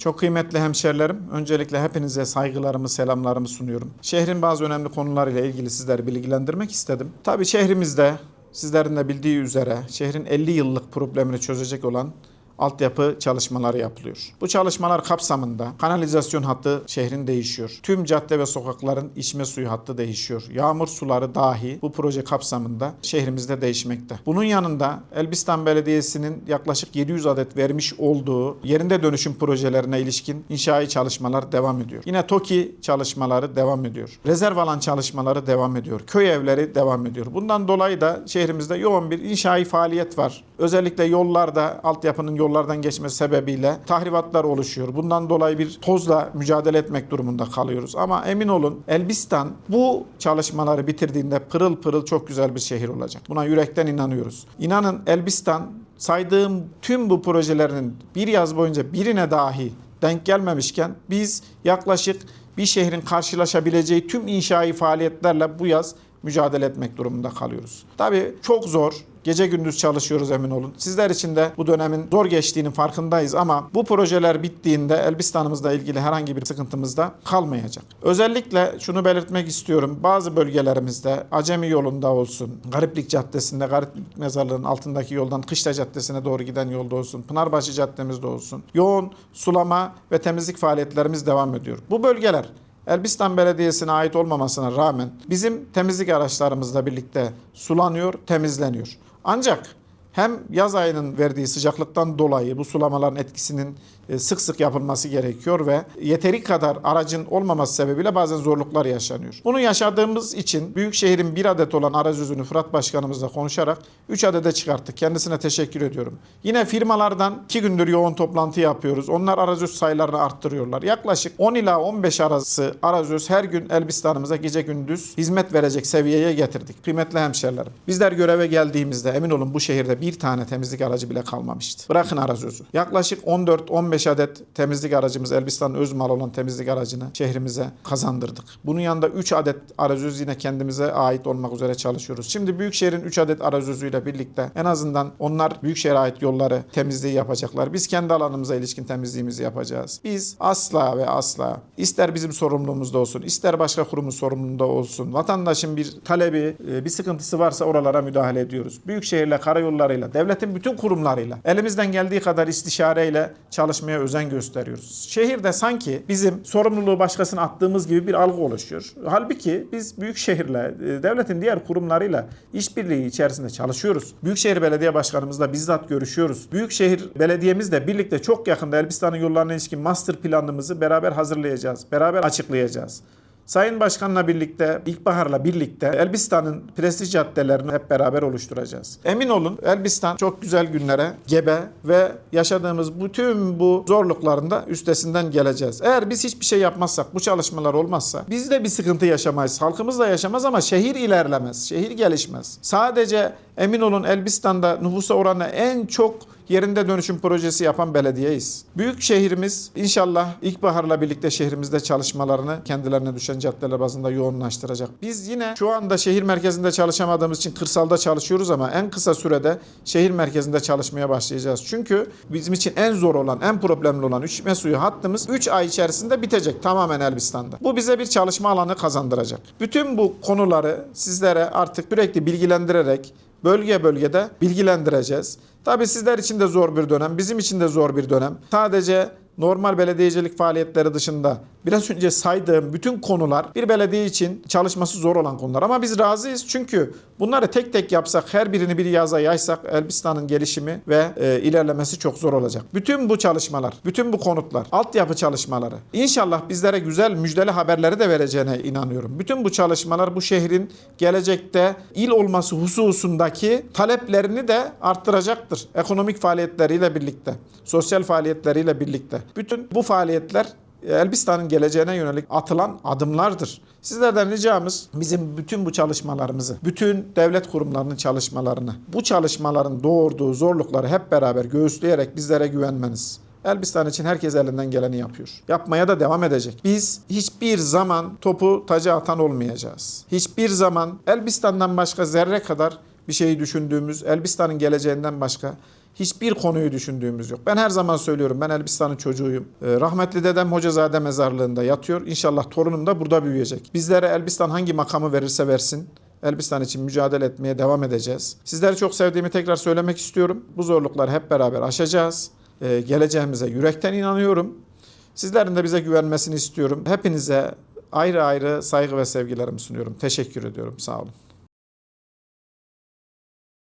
Çok kıymetli hemşerilerim, öncelikle hepinize saygılarımı, selamlarımı sunuyorum. Şehrin bazı önemli konularıyla ilgili sizleri bilgilendirmek istedim. Tabii şehrimizde sizlerin de bildiği üzere şehrin 50 yıllık problemini çözecek olan altyapı çalışmaları yapılıyor. Bu çalışmalar kapsamında kanalizasyon hattı şehrin değişiyor. Tüm cadde ve sokakların içme suyu hattı değişiyor. Yağmur suları dahi bu proje kapsamında şehrimizde değişmekte. Bunun yanında Elbistan Belediyesi'nin yaklaşık 700 adet vermiş olduğu yerinde dönüşüm projelerine ilişkin inşai çalışmalar devam ediyor. Yine TOKİ çalışmaları devam ediyor. Rezerv alan çalışmaları devam ediyor. Köy evleri devam ediyor. Bundan dolayı da şehrimizde yoğun bir inşai faaliyet var. Özellikle yollarda altyapının yollardan geçmesi sebebiyle tahribatlar oluşuyor. Bundan dolayı bir tozla mücadele etmek durumunda kalıyoruz. Ama emin olun Elbistan bu çalışmaları bitirdiğinde pırıl pırıl çok güzel bir şehir olacak. Buna yürekten inanıyoruz. İnanın Elbistan saydığım tüm bu projelerin bir yaz boyunca birine dahi denk gelmemişken biz yaklaşık bir şehrin karşılaşabileceği tüm inşai faaliyetlerle bu yaz mücadele etmek durumunda kalıyoruz. Tabii çok zor. Gece gündüz çalışıyoruz emin olun. Sizler için de bu dönemin zor geçtiğinin farkındayız ama bu projeler bittiğinde Elbistan'ımızla ilgili herhangi bir sıkıntımız da kalmayacak. Özellikle şunu belirtmek istiyorum. Bazı bölgelerimizde Acemi yolunda olsun, Gariplik Caddesi'nde, Gariplik Mezarlığı'nın altındaki yoldan Kışla Caddesi'ne doğru giden yolda olsun, Pınarbaşı Caddemizde olsun. Yoğun sulama ve temizlik faaliyetlerimiz devam ediyor. Bu bölgeler Elbistan Belediyesi'ne ait olmamasına rağmen bizim temizlik araçlarımızla birlikte sulanıyor, temizleniyor. Ancak hem yaz ayının verdiği sıcaklıktan dolayı bu sulamaların etkisinin e, sık sık yapılması gerekiyor ve yeteri kadar aracın olmaması sebebiyle bazen zorluklar yaşanıyor. Bunu yaşadığımız için Büyükşehir'in bir adet olan aracözünü Fırat Başkanımızla konuşarak 3 adede çıkarttık. Kendisine teşekkür ediyorum. Yine firmalardan 2 gündür yoğun toplantı yapıyoruz. Onlar arazöz sayılarını arttırıyorlar. Yaklaşık 10 ila 15 arası arazöz her gün Elbistan'ımıza gece gündüz hizmet verecek seviyeye getirdik. Kıymetli hemşerilerim. Bizler göreve geldiğimizde emin olun bu şehirde bir tane temizlik aracı bile kalmamıştı. Bırakın arazözü. Yaklaşık 14-15 adet temizlik aracımız Elbistan'ın öz malı olan temizlik aracını şehrimize kazandırdık. Bunun yanında 3 adet arazöz yine kendimize ait olmak üzere çalışıyoruz. Şimdi Büyükşehir'in 3 adet arazözüyle birlikte en azından onlar Büyükşehir'e ait yolları temizliği yapacaklar. Biz kendi alanımıza ilişkin temizliğimizi yapacağız. Biz asla ve asla ister bizim sorumluluğumuzda olsun, ister başka kurumun sorumluluğunda olsun, vatandaşın bir talebi, e, bir sıkıntısı varsa oralara müdahale ediyoruz. Büyükşehir'le, karayollarıyla, devletin bütün kurumlarıyla elimizden geldiği kadar istişareyle çalışmaya özen gösteriyoruz. Şehirde sanki bizim sorumluluğu başkasına attığımız gibi bir algı oluşuyor. Halbuki biz Büyükşehir'le, e, devletin diğer kurumlarıyla işbirliği içerisinde çalışıyoruz. Büyükşehir Belediye Başkanımızla bizzat görüşüyoruz. Büyükşehir Belediye'mizle birlikte çok yakında Elbistan'ın yollarına ilişkin master planımızı beraber hazırlayacağız. Beraber açıklayacağız. Sayın Başkan'la birlikte, İlkbahar'la birlikte Elbistan'ın prestij caddelerini hep beraber oluşturacağız. Emin olun Elbistan çok güzel günlere gebe ve yaşadığımız bütün bu zorlukların da üstesinden geleceğiz. Eğer biz hiçbir şey yapmazsak, bu çalışmalar olmazsa biz de bir sıkıntı yaşamayız. Halkımız da yaşamaz ama şehir ilerlemez, şehir gelişmez. Sadece emin olun Elbistan'da nüfusa oranla en çok yerinde dönüşüm projesi yapan belediyeyiz. Büyük şehrimiz inşallah ilkbaharla birlikte şehrimizde çalışmalarını kendilerine düşen caddeler bazında yoğunlaştıracak. Biz yine şu anda şehir merkezinde çalışamadığımız için kırsalda çalışıyoruz ama en kısa sürede şehir merkezinde çalışmaya başlayacağız. Çünkü bizim için en zor olan, en problemli olan içme suyu hattımız 3 ay içerisinde bitecek tamamen Elbistan'da. Bu bize bir çalışma alanı kazandıracak. Bütün bu konuları sizlere artık sürekli bilgilendirerek bölge bölgede bilgilendireceğiz. Tabii sizler için de zor bir dönem, bizim için de zor bir dönem. Sadece normal belediyecilik faaliyetleri dışında biraz önce saydığım bütün konular bir belediye için çalışması zor olan konular. Ama biz razıyız çünkü bunları tek tek yapsak, her birini bir yaza yaysak Elbistan'ın gelişimi ve e, ilerlemesi çok zor olacak. Bütün bu çalışmalar, bütün bu konutlar, altyapı çalışmaları inşallah bizlere güzel müjdeli haberleri de vereceğine inanıyorum. Bütün bu çalışmalar bu şehrin gelecekte il olması hususundaki taleplerini de arttıracaktır. Ekonomik faaliyetleriyle birlikte, sosyal faaliyetleriyle birlikte. Bütün bu faaliyetler Elbistan'ın geleceğine yönelik atılan adımlardır. Sizlerden ricamız bizim bütün bu çalışmalarımızı, bütün devlet kurumlarının çalışmalarını, bu çalışmaların doğurduğu zorlukları hep beraber göğüsleyerek bizlere güvenmeniz. Elbistan için herkes elinden geleni yapıyor. Yapmaya da devam edecek. Biz hiçbir zaman topu taca atan olmayacağız. Hiçbir zaman Elbistan'dan başka zerre kadar bir şeyi düşündüğümüz, Elbistan'ın geleceğinden başka hiçbir konuyu düşündüğümüz yok. Ben her zaman söylüyorum ben Elbistan'ın çocuğuyum. Ee, rahmetli dedem Hocazade mezarlığında yatıyor. İnşallah torunum da burada büyüyecek. Bizlere Elbistan hangi makamı verirse versin. Elbistan için mücadele etmeye devam edeceğiz. Sizleri çok sevdiğimi tekrar söylemek istiyorum. Bu zorlukları hep beraber aşacağız. Ee, geleceğimize yürekten inanıyorum. Sizlerin de bize güvenmesini istiyorum. Hepinize ayrı ayrı saygı ve sevgilerimi sunuyorum. Teşekkür ediyorum. Sağ olun.